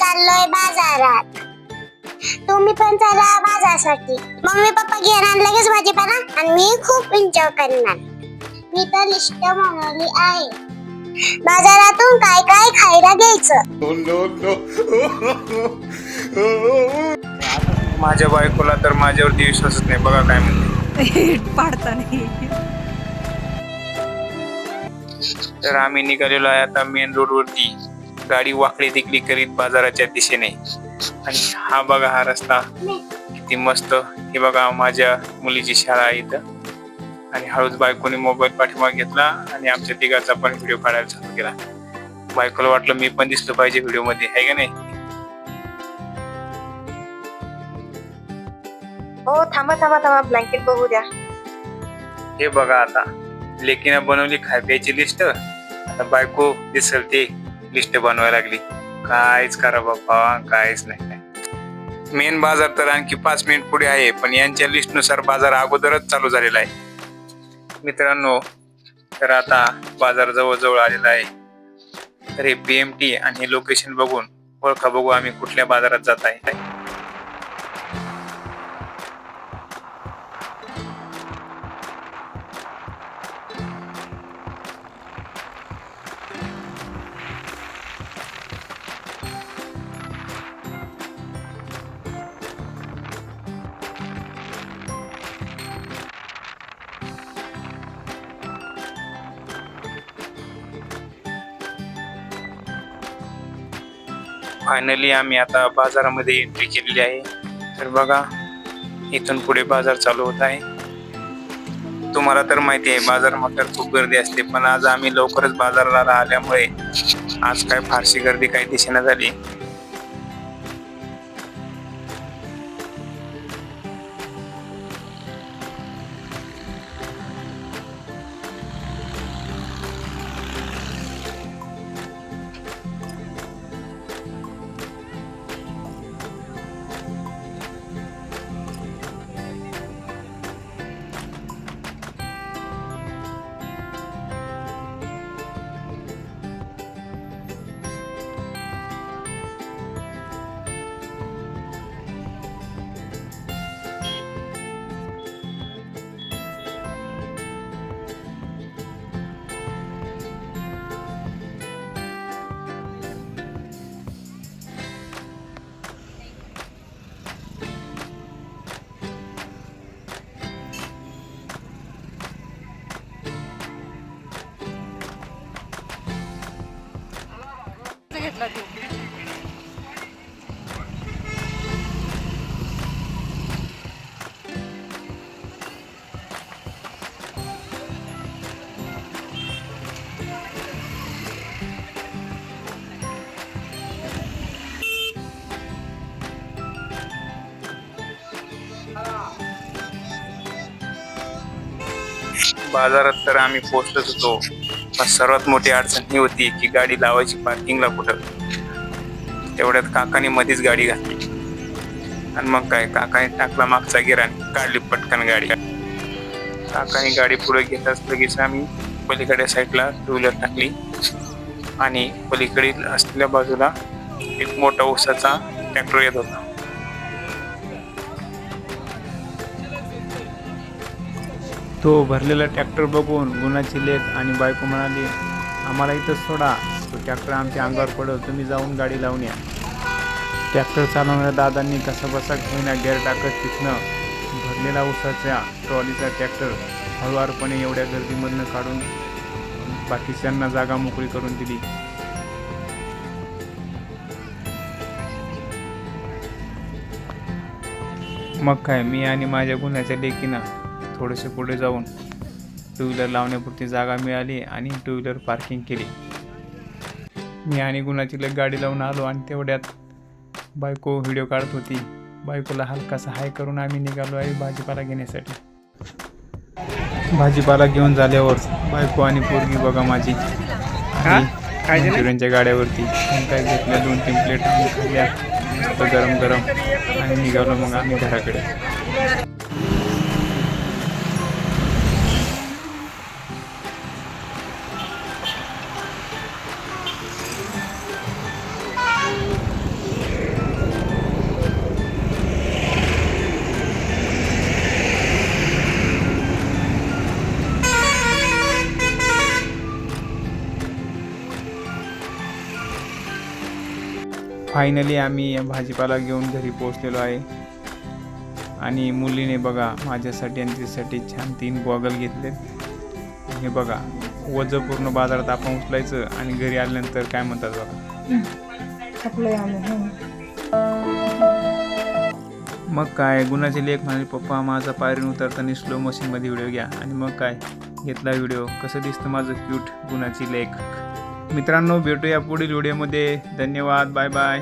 चाललोय बाजारात. तुम्ही पण चला बाजारासाठी. मम्मी पप्पा घेणार लगेच भाजीपाला आणि मी खूप एन्जॉय करणार. मी तर लिस्ट बनवली आहे. बाजारातून काय काय खायला घ्यायचं? माझ्या बायकोला तर माझ्यावरती विश्वासच नाही. बघा काय म्हणते. पाडता नाही तर आम्ही निघालेलो आहे आता मेन रोड वरती. गाडी वाकडी तिकडी करीत बाजाराच्या दिशेने. आणि हा बघा हा रस्ता. किती मस्त. हे बघा माझ्या मुलीची शाळा आहे इथं. आणि हळूच बायकोने मोबाईल पाठीमागे घेतला आणि आमच्या तिघाचा पण व्हिडिओ काढायला चालू केला. बायकोला वाटलं मी पण दिसलो पाहिजे व्हिडिओमध्ये आहे का नाही? हो थांबा थांबा थांबा ब्लँकेट बघू द्या. हे बघा आता लेकीनं बनवली खाय प्यायची लिस्ट आता बायको दिसल ते. लिस्ट बनवायला लागली. काहीच करा बाबा काहीच नाही. मेन बाजार तर आणखी पाच मिनिट पुढे आहे पण यांच्या लिस्टनुसार बाजार अगोदरच चालू झालेला आहे. मित्रांनो तर आता बाजार जवळजवळ आलेला आहे. तर हे टी आणि हे लोकेशन बघून ओळखा बघू आम्ही कुठल्या बाजारात जात आहे. फायनली आम्ही आता बाजारामध्ये एंट्री केलेली आहे. तर बघा इथून पुढे बाजार चालू होत आहे. तुम्हाला तर माहिती आहे बाजार तर खूप गर्दी असते. पण आज आम्ही लवकरच बाजाराला आल्यामुळे आज काय फारशी गर्दी काही दिसेना झाली. बाजारात तर आम्ही पोहोचलोच होतो. पण सर्वात मोठी अडचण ही होती की गाडी लावायची पार्किंगला कुठं? तेवढ्यात काकाने मध्येच गाडी घातली. आणि मग काय? काकाने टाकला मागचा गिरा आणि काढली पटकन गाडी. काकाने गाडी पुढे घेताच लगेच आम्ही पलीकडे साईडला टू व्हीलर टाकली. आणि पलीकडील असलेल्या बाजूला एक मोठा ऊसाचा ट्रॅक्टर येत होता. तो भरलेला ट्रॅक्टर बघून गुणाची लेख आणि बायको म्हणाली आम्हाला इथंच सोडा. तो ट्रॅक्टर आमच्या अंगावर पडत तुम्ही जाऊन गाडी लावून या. ट्रॅक्टर चालवणाऱ्या दादांनी कसाबसा घेऊन होईना गेअर टाकत तिथनं भरलेला उसाच्या ट्रॉलीचा ट्रॅक्टर हळुवारपणे एवढ्या गर्दीमधनं काढून बाकीच्यांना जागा मोकळी करून दिली. मग काय मी आणि माझ्या गुन्ह्याच्या लेकीनं थोडेसे पुढे जाऊन टू व्हीलर लावण्यापुरती जागा मिळाली आणि टू व्हीलर पार्किंग केली. मी आणि गुणाची लग गाडी लावून आलो आणि तेवढ्यात बायको व्हिडिओ काढत होती. बायकोला हलकासा हाय करून आम्ही निघालो आहे भाजीपाला घेण्यासाठी. भाजीपाला घेऊन झाल्यावर बायको आणि पोरगी बघा माझी. मंचुरियनच्या गाड्यावरती काय घेतल्या? दोन तीन प्लेट खाल्ल्या. गरम गरम. आणि निघालो मग आम्ही घराकडे. फायनली आम्ही भाजीपाला घेऊन घरी पोहोचलेलो आहे. आणि मुलीने बघा माझ्यासाठी आणि तिच्यासाठी छान तीन गॉगल घेतले हे बघा वजं पूर्ण बाजारात आपण उचलायचं आणि घरी आल्यानंतर काय म्हणतात बघा. मग काय गुणाचे लेख म्हणाले पप्पा माझा पायरीन उतरताना स्लो मोशनमध्ये व्हिडिओ घ्या. आणि मग काय घेतला व्हिडिओ कसं दिसतं माझं क्यूट गुणाची लेख? मित्रांनो भेटूया पुढील व्हिडिओमध्ये धन्यवाद बाय बाय